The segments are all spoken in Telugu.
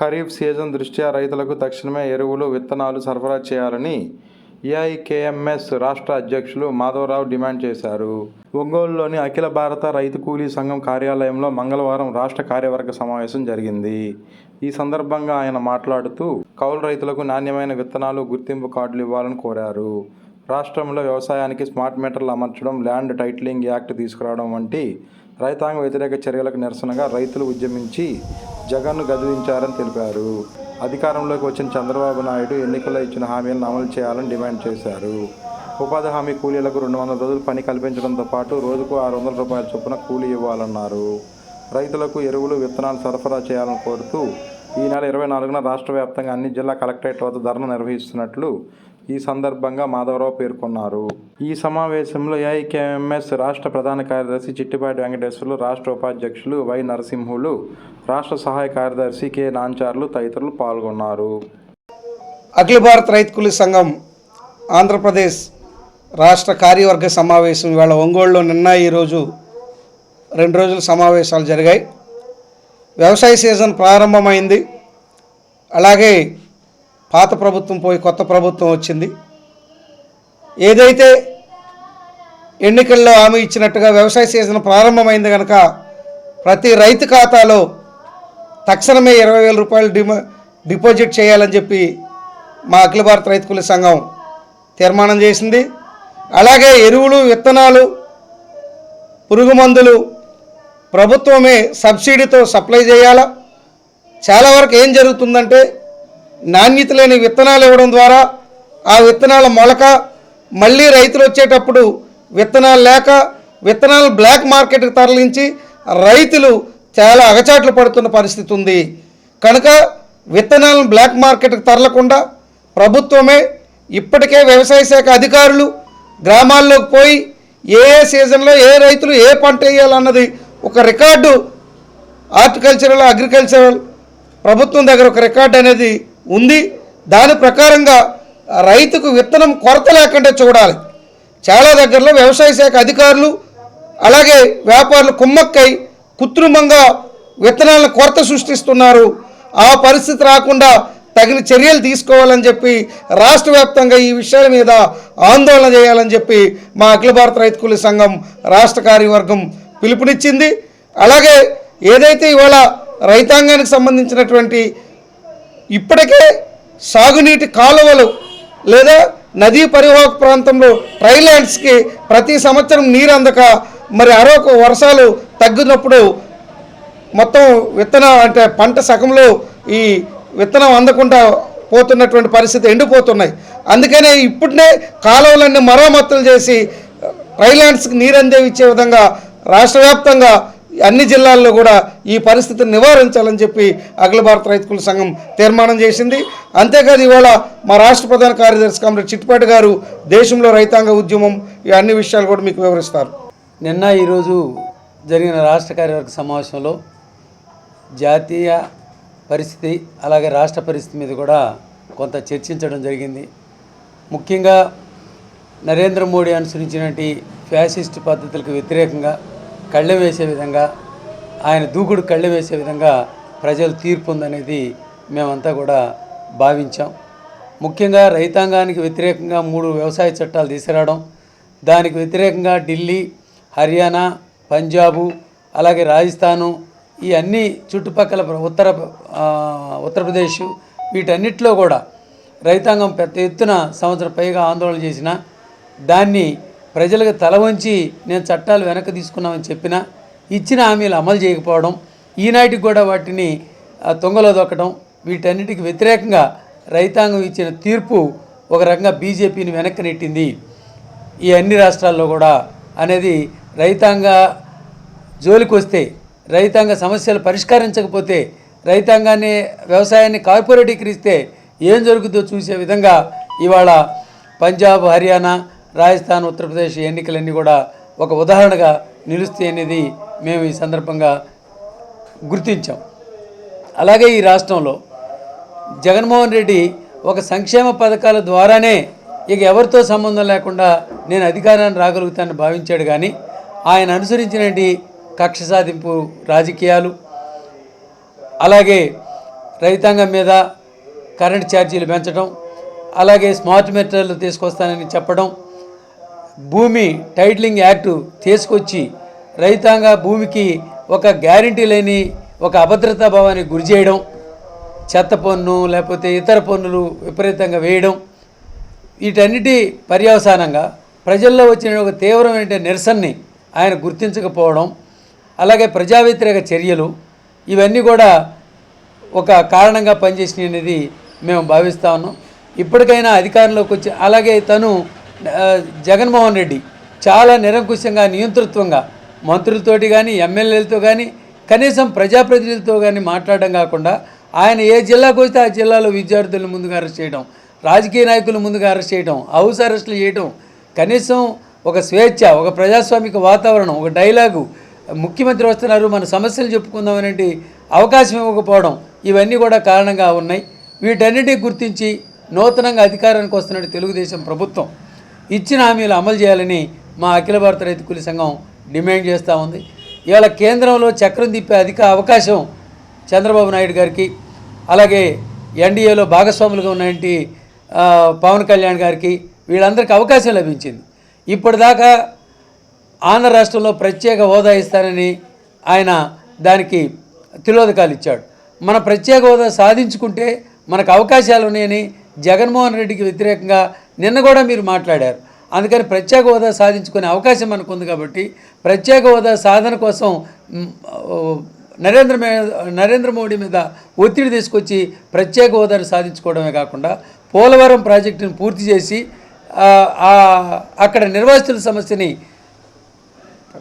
ఖరీఫ్ సీజన్ దృష్ట్యా రైతులకు తక్షణమే ఎరువులు విత్తనాలు సరఫరా చేయాలని ఏఐకేఎంఎస్ రాష్ట్ర అధ్యక్షులు మాధవరావు డిమాండ్ చేశారు. ఒంగోలులోని అఖిల భారత రైతు కూలీ సంఘం కార్యాలయంలో మంగళవారం రాష్ట్ర కార్యవర్గ సమావేశం జరిగింది. ఈ సందర్భంగా ఆయన మాట్లాడుతూ కౌలు రైతులకు నాణ్యమైన విత్తనాలు గుర్తింపు కార్డులు ఇవ్వాలని కోరారు. రాష్ట్రంలో వ్యవసాయానికి స్మార్ట్ మీటర్లు అమర్చడం ల్యాండ్ టైటిలింగ్ యాక్ట్ తీసుకురావడం వంటి రైతాంగ వ్యతిరేక చర్యలకు నిరసనగా రైతులు ఉద్యమించి జగన్ను గదిలించారని తెలిపారు. అధికారంలోకి వచ్చిన చంద్రబాబు నాయుడు ఎన్నికల్లో ఇచ్చిన హామీలను అమలు చేయాలని డిమాండ్ చేశారు. ఉపాధి హామీ కూలీలకు రెండు వందల రోజులు పని కల్పించడంతో పాటు రోజుకు ఆరు వందల రూపాయల చొప్పున కూలీ ఇవ్వాలన్నారు. రైతులకు ఎరువులు విత్తనాలు సరఫరా చేయాలని కోరుతూ ఈ నెల ఇరవై నాలుగున రాష్ట్ర వ్యాప్తంగా అన్ని జిల్లా కలెక్టరేట్ వద్ద ధర్నా నిర్వహిస్తున్నట్లు ఈ సందర్భంగా మాధవరావు పేర్కొన్నారు. ఈ సమావేశంలో ఏఐకేఎంఎస్ రాష్ట్ర ప్రధాన కార్యదర్శి చిట్టిపాటి వెంకటేశ్వర్లు రాష్ట్ర ఉపాధ్యక్షులు వై నరసింహులు రాష్ట్ర సహాయ కార్యదర్శి కె నాంచార్లు తదితరులు పాల్గొన్నారు. అఖిల భారత రైతుకుల సంఘం ఆంధ్రప్రదేశ్ రాష్ట్ర కార్యవర్గ సమావేశం ఇవాళ ఒంగోలులో నిన్న ఈరోజు రెండు రోజుల సమావేశాలు జరిగాయి. వ్యవసాయ సీజన్ ప్రారంభమైంది. అలాగే పాత ప్రభుత్వం పోయి కొత్త ప్రభుత్వం వచ్చింది. ఏదైతే ఎన్నికల్లో హామీ ఇచ్చినట్టుగా వ్యవసాయ సీజన్ ప్రారంభమైంది కనుక ప్రతి రైతు ఖాతాలో తక్షణమే ఇరవై వేల రూపాయలు డిమా డిపాజిట్ చేయాలని చెప్పి మా అఖిల భారత రైతుకుల సంఘం తీర్మానం చేసింది. అలాగే ఎరువులు విత్తనాలు పురుగు మందులు ప్రభుత్వమే సబ్సిడీతో సప్లై చేయాలా? చాలా వరకు ఏం జరుగుతుందంటే నాణ్యత లేని విత్తనాలు ఇవ్వడం ద్వారా ఆ విత్తనాల మొలక మళ్ళీ రైతులు వచ్చేటప్పుడు విత్తనాలు లేక విత్తనాలు బ్లాక్ మార్కెట్కి తరలించి రైతులు చాలా అగచాట్లు పడుతున్న పరిస్థితి ఉంది. కనుక విత్తనాలను బ్లాక్ మార్కెట్కి తరలకుండా ప్రభుత్వమే ఇప్పటికే వ్యవసాయ శాఖ అధికారులు గ్రామాల్లోకి పోయి ఏ ఏ సీజన్లో ఏ రైతులు ఏ పంట వేయాలన్నది ఒక రికార్డు హార్టికల్చరల్ అగ్రికల్చరల్ ప్రభుత్వం దగ్గర ఒక రికార్డు అనేది ఉంది. దాని ప్రకారంగా రైతుకు విత్తనం కొరత లేకుండా చూడాలి. చాలా దగ్గరలో వ్యవసాయ శాఖ అధికారులు అలాగే వ్యాపారులు కుమ్మక్కై కృత్రిమంగా విత్తనాలను కొరత సృష్టిస్తున్నారు. ఆ పరిస్థితి రాకుండా తగిన చర్యలు తీసుకోవాలని చెప్పి రాష్ట్ర వ్యాప్తంగా ఈ విషయాల మీద ఆందోళన చేయాలని చెప్పి మా అఖిల భారత రైతు కూలీ సంఘం రాష్ట్ర కార్యవర్గం పిలుపునిచ్చింది. అలాగే ఏదైతే ఇవాళ రైతాంగానికి సంబంధించినటువంటి ఇప్పటికే సాగునీటి కాలువలు లేదా నదీ పరివాహక ప్రాంతంలో ట్రైలాండ్స్కి ప్రతి సంవత్సరం నీరు అందక మరి అరొక వర్షాలు తగ్గినప్పుడు మొత్తం విత్తనం అంటే పంట సగంలో ఈ విత్తనం అందకుండా పోతున్నటువంటి పరిస్థితి ఎండిపోతున్నాయి. అందుకనే ఇప్పుడే కాలువలన్నీ మరమ్మతులు చేసి రైలాండ్స్కి నీరు అందేవిచ్చే విధంగా రాష్ట్ర వ్యాప్తంగా అన్ని జిల్లాల్లో కూడా ఈ పరిస్థితిని నివారించాలని చెప్పి అఖిల భారత రైతుకుల సంఘం తీర్మానం చేసింది. అంతేకాదు ఇవాళ మా రాష్ట్ర ప్రధాన కార్యదర్శి కామ్రేడ్ చిట్టిపాటి గారు దేశంలో రైతాంగ ఉద్యమం ఈ అన్ని విషయాలు కూడా మీకు వివరిస్తారు. నిన్న ఈరోజు జరిగిన రాష్ట్ర కార్యవర్గ సమావేశంలో జాతీయ పరిస్థితి అలాగే రాష్ట్ర పరిస్థితి మీద కూడా కొంత చర్చించడం జరిగింది. ముఖ్యంగా నరేంద్ర మోడీ అనుసరించినటువంటి ఫ్యాసిస్ట్ పద్ధతులకు వ్యతిరేకంగా కళ్ళెం వేసే విధంగా ఆయన దూకుడు కళ్ళెం వేసే విధంగా ప్రజలు తీర్పు ఉందనేది మేమంతా కూడా భావించాం. ముఖ్యంగా రైతాంగానికి వ్యతిరేకంగా మూడు వ్యవసాయ చట్టాలు తీసుకురావడం దానికి వ్యతిరేకంగా ఢిల్లీ హర్యానా పంజాబు అలాగే రాజస్థాను ఈ అన్ని చుట్టుపక్కల ఉత్తర ఉత్తరప్రదేశ్ వీటన్నిటిలో కూడా రైతాంగం పెద్ద ఎత్తున సంవత్సరం పైగా ఆందోళన చేసిన దాన్ని ప్రజలకు తల వంచి నేను చట్టాలు వెనక్కి తీసుకున్నామని చెప్పినా ఇచ్చిన హామీలు అమలు చేయకపోవడం ఈనాటికి కూడా వాటిని తొంగలో దొక్కడం వీటన్నిటికి వ్యతిరేకంగా రైతాంగం ఇచ్చిన తీర్పు ఒక రకంగా బీజేపీని వెనక్కి నెట్టింది. ఈ అన్ని రాష్ట్రాల్లో కూడా అనేది రైతాంగ జోలికి వస్తే రైతాంగ సమస్యలు పరిష్కరించకపోతే రైతాంగాన్ని వ్యవసాయాన్ని కార్పొరేటీకరిస్తే ఏం జరుగుతుందో చూసే విధంగా ఇవాళ పంజాబ్ హర్యానా రాజస్థాన్ ఉత్తరప్రదేశ్ ఎన్నికలన్నీ కూడా ఒక ఉదాహరణగా నిలుస్తాయి అనేది మేము ఈ సందర్భంగా గుర్తించాం. అలాగే ఈ రాష్ట్రంలో జగన్మోహన్ రెడ్డి ఒక సంక్షేమ పథకాల ద్వారానే ఇక ఎవరితో సంబంధం లేకుండా నేను అధికారాన్ని రాగలుగుతానని భావించాడు కానీ ఆయన అనుసరించినటువంటి కక్ష సాధింపు రాజకీయాలు అలాగే రైతాంగం మీద కరెంట్ ఛార్జీలు పెంచడం అలాగే స్మార్ట్ మీటర్లు తీసుకొస్తానని చెప్పడం భూమి టైటిలింగ్ యాక్టు తీసుకొచ్చి రైతాంగ భూమికి ఒక గ్యారంటీ లేని ఒక అభద్రతా భావానికి గురి చేయడం చెత్త పన్ను లేకపోతే ఇతర పన్నులు విపరీతంగా వేయడం వీటన్నిటి పర్యవసానంగా ప్రజల్లో వచ్చిన ఒక తీవ్రమైన నిరసనని ఆయన గుర్తించకపోవడం అలాగే ప్రజా వ్యతిరేక చర్యలు ఇవన్నీ కూడా ఒక కారణంగా పనిచేసినాయి అనేది మేము భావిస్తా ఉన్నాం. ఇప్పటికైనా అధికారంలోకి వచ్చి అలాగే తను జగన్మోహన్ రెడ్డి చాలా నిరంకుశంగా నియంతృత్వంగా మంత్రులతోటి కానీ ఎమ్మెల్యేలతో కానీ కనీసం ప్రజాప్రతినిధులతో కానీ మాట్లాడడం కాకుండా ఆయన ఏ జిల్లాకు వస్తే ఆ జిల్లాలో విద్యార్థులను ముందుగా అరెస్ట్ చేయడం రాజకీయ నాయకులు ముందుగా అరెస్ట్ చేయడం హౌస్ అరెస్టులు చేయడం కనీసం ఒక స్వేచ్ఛ ఒక ప్రజాస్వామిక వాతావరణం ఒక డైలాగు ముఖ్యమంత్రి వస్తున్నారు మన సమస్యలు చెప్పుకుందామనేటి అవకాశం ఇవ్వకపోవడం ఇవన్నీ కూడా కారణంగా ఉన్నాయి. వీటన్నిటిని గుర్తించి నూతనంగా అధికారానికి వస్తున్నట్టు తెలుగుదేశం ప్రభుత్వం ఇచ్చిన హామీలు అమలు చేయాలని మా అఖిల భారత రైతు కూలీ సంఘం డిమాండ్ చేస్తూ ఉంది. ఇవాళ కేంద్రంలో చక్రం తిప్పే అధిక అవకాశం చంద్రబాబు నాయుడు గారికి అలాగే ఎన్డీఏలో భాగస్వాములుగా ఉన్నటువంటి పవన్ కళ్యాణ్ గారికి వీళ్ళందరికీ అవకాశం లభించింది. ఇప్పటిదాకా ఆంధ్ర రాష్ట్రంలో ప్రత్యేక హోదా ఇస్తానని ఆయన దానికి తిలోదకాలు ఇచ్చాడు. మన ప్రత్యేక హోదా సాధించుకుంటే మనకు అవకాశాలు ఉన్నాయని జగన్మోహన్ రెడ్డికి వ్యతిరేకంగా నిన్న కూడా మీరు మాట్లాడారు. అందుకని ప్రత్యేక హోదా సాధించుకునే అవకాశం మనకు ఉంది కాబట్టి ప్రత్యేక హోదా సాధన కోసం నరేంద్ర నరేంద్ర మోడీ మీద ఒత్తిడి తీసుకొచ్చి ప్రత్యేక హోదాను సాధించుకోవడమే కాకుండా పోలవరం ప్రాజెక్టును పూర్తి చేసి అక్కడ నిర్వాసితుల సమస్యని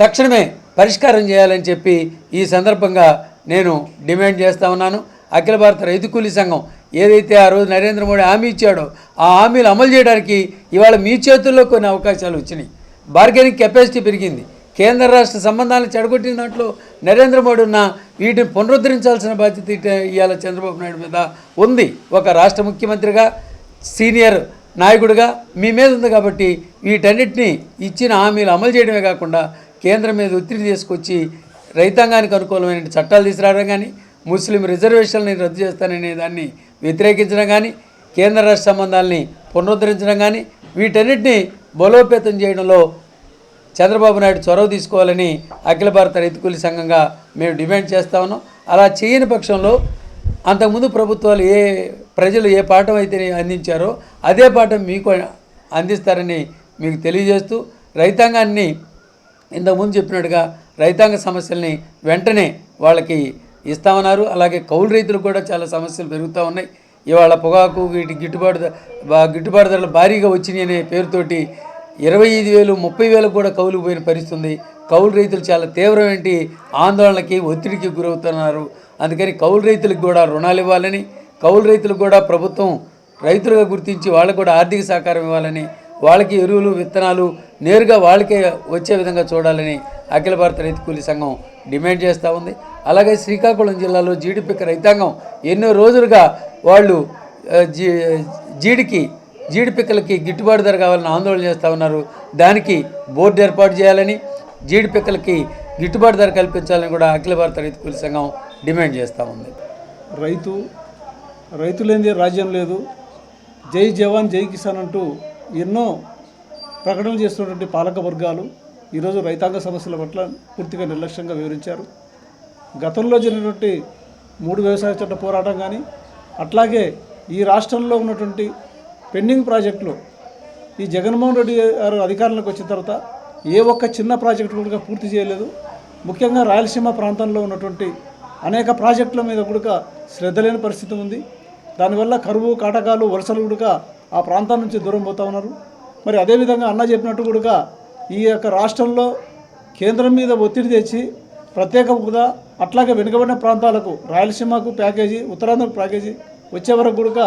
తక్షణమే పరిష్కారం చేయాలని చెప్పి ఈ సందర్భంగా నేను డిమాండ్ చేస్తా ఉన్నాను. అఖిల భారత రైతు కూలీ సంఘం ఏదైతే ఆ రోజు నరేంద్ర మోడీ హామీ ఇచ్చాడో ఆ హామీలు అమలు చేయడానికి ఇవాళ మీ చేతుల్లో కొన్ని అవకాశాలు వచ్చినాయి. బార్గెనింగ్ కెపాసిటీ పెరిగింది. కేంద్ర రాష్ట్ర సంబంధాలను చెడగొట్టిన దాంట్లో నరేంద్ర మోడీ ఉన్న వీటిని పునరుద్ధరించాల్సిన బాధ్యత ఇవాళ చంద్రబాబు నాయుడు మీద ఉంది. ఒక రాష్ట్ర ముఖ్యమంత్రిగా సీనియర్ నాయకుడిగా మీ మీద ఉంది కాబట్టి వీటన్నిటిని ఇచ్చిన హామీలు అమలు చేయడమే కాకుండా కేంద్రం మీద ఒత్తిడి తీసుకొచ్చి రైతాంగానికి అనుకూలమైన చట్టాలు తీసుకురావడం కానీ ముస్లిం రిజర్వేషన్ని రద్దు చేస్తాననే దాన్ని వ్యతిరేకించడం కానీ కేంద్ర రాష్ట్ర సంబంధాలని పునరుద్ధరించడం కానీ వీటన్నిటిని బలోపేతం చేయడంలో చంద్రబాబు నాయుడు చొరవ తీసుకోవాలని అఖిల భారత రైతు కూలీ సంఘంగా మేము డిమాండ్ చేస్తా ఉన్నాం. అలా చేయని పక్షంలో అంతకుముందు ప్రభుత్వాలు ఏ ప్రజలు ఏ పాఠం అయితే అందించారో అదే పాఠం మీకు అందిస్తారని మీకు తెలియజేస్తూ రైతాంగాన్ని ఇంతకుముందు చెప్పినట్టుగా రైతాంగ సమస్యల్ని వెంటనే వాళ్ళకి ఇస్తామన్నారు. అలాగే కౌలు రైతులకు కూడా చాలా సమస్యలు పెరుగుతూ ఉన్నాయి. ఇవాళ పొగాకు వీటి గిట్టుబాటు గిట్టుబాటు ధరలు భారీగా వచ్చినాయి అనే పేరుతోటి ఇరవై ఐదు వేలు ముప్పై వేలకు కూడా కౌలుకు పోయిన పరిస్థితుంది. కౌలు రైతులు చాలా తీవ్రమైన ఆందోళనకి ఒత్తిడికి గురవుతున్నారు. అందుకని కౌలు రైతులకు కూడా రుణాలు ఇవ్వాలని కౌలు రైతులకు కూడా ప్రభుత్వం రైతులుగా గుర్తించి వాళ్ళకు కూడా ఆర్థిక సహకారం ఇవ్వాలని వాళ్ళకి ఎరువులు విత్తనాలు నేరుగా వాళ్ళకే వచ్చే విధంగా చూడాలని అఖిల భారత రైతు కూలీ సంఘం డిమాండ్ చేస్తూ ఉంది. అలాగే శ్రీకాకుళం జిల్లాలో జీడిపిక్క రైతాంగం ఎన్నో రోజులుగా వాళ్ళు జీ జీడికి జీడిపిక్కలకి గిట్టుబాటు ధర కావాలని ఆందోళన చేస్తూ ఉన్నారు. దానికి బోర్డు ఏర్పాటు చేయాలని జీడిపిక్కలకి గిట్టుబాటు ధర కల్పించాలని కూడా అఖిల భారత రైతు కూలీ సంఘం డిమాండ్ చేస్తూ ఉంది. రైతు రైతు లేనిదే రాజ్యం లేదు. జై జవాన్ జై కిసాన్ అంటూ ఎన్నో ప్రకటనలు చేస్తున్నటువంటి పాలక వర్గాలు ఈరోజు రైతాంగ సమస్యల పట్ల పూర్తిగా నిర్లక్ష్యంగా వివరించారు. గతంలో జరిగినటువంటి మూడు వ్యవసాయ చట్ట పోరాటం కానీ అట్లాగే ఈ రాష్ట్రంలో ఉన్నటువంటి పెండింగ్ ప్రాజెక్టులు ఈ జగన్మోహన్ రెడ్డి గారు అధికారంలోకి వచ్చిన తర్వాత ఏ ఒక్క చిన్న ప్రాజెక్టు కూడా పూర్తి చేయలేదు. ముఖ్యంగా రాయలసీమ ప్రాంతంలో ఉన్నటువంటి అనేక ప్రాజెక్టుల మీద కూడా శ్రద్ధ లేని పరిస్థితి ఉంది. దానివల్ల కరువు కాటకాలు వరుసలు కూడా ఆ ప్రాంతం నుంచి దూరం పోతా ఉన్నారు. మరి అదేవిధంగా అన్న చెప్పినట్టు కూడా ఈ యొక్క రాష్ట్రంలో కేంద్రం మీద ఒత్తిడి తెచ్చి ప్రత్యేక హోదా అట్లాగే వెనుకబడిన ప్రాంతాలకు రాయలసీమకు ప్యాకేజీ ఉత్తరాంధ్రకు ప్యాకేజీ వచ్చే వరకు కూడా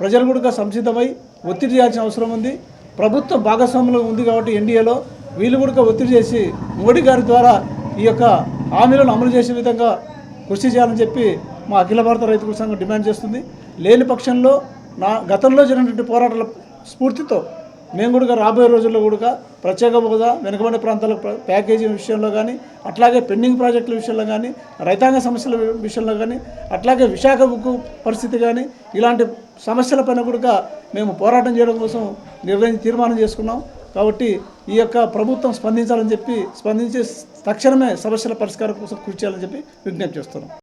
ప్రజలు కూడా సంసిద్ధమై ఒత్తిడి చేయాల్సిన అవసరం ఉంది. ప్రభుత్వం భాగస్వాములు ఉంది కాబట్టి ఎన్డీఏలో వీళ్ళు కూడా ఒత్తిడి చేసి మోడీ గారి ద్వారా ఈ యొక్క హామీలను అమలు చేసే విధంగా కృషి చేయాలని చెప్పి మా అఖిల భారత రైతు సంఘం డిమాండ్ చేస్తుంది. లేని పక్షంలో నా గతంలో జరిగినటువంటి పోరాటాల స్ఫూర్తితో మేము కూడా రాబోయే రోజుల్లో కూడా ప్రత్యేక హోదా వెనుకబడిన ప్రాంతాల ప్యాకేజీ విషయంలో కానీ అట్లాగే పెండింగ్ ప్రాజెక్టుల విషయంలో కానీ రైతాంగ సమస్యల విషయంలో కానీ అట్లాగే విశాఖ ఉక్కు పరిస్థితి కానీ ఇలాంటి సమస్యల పైన కూడా మేము పోరాటం చేయడం కోసం నిర్ణయం తీర్మానం చేసుకున్నాం. కాబట్టి ఈ యొక్క ప్రభుత్వం స్పందించాలని చెప్పి స్పందించి తక్షణమే సమస్యల పరిష్కారం కోసం కృషి చేయాలని చెప్పి విజ్ఞప్తి చేస్తున్నాం.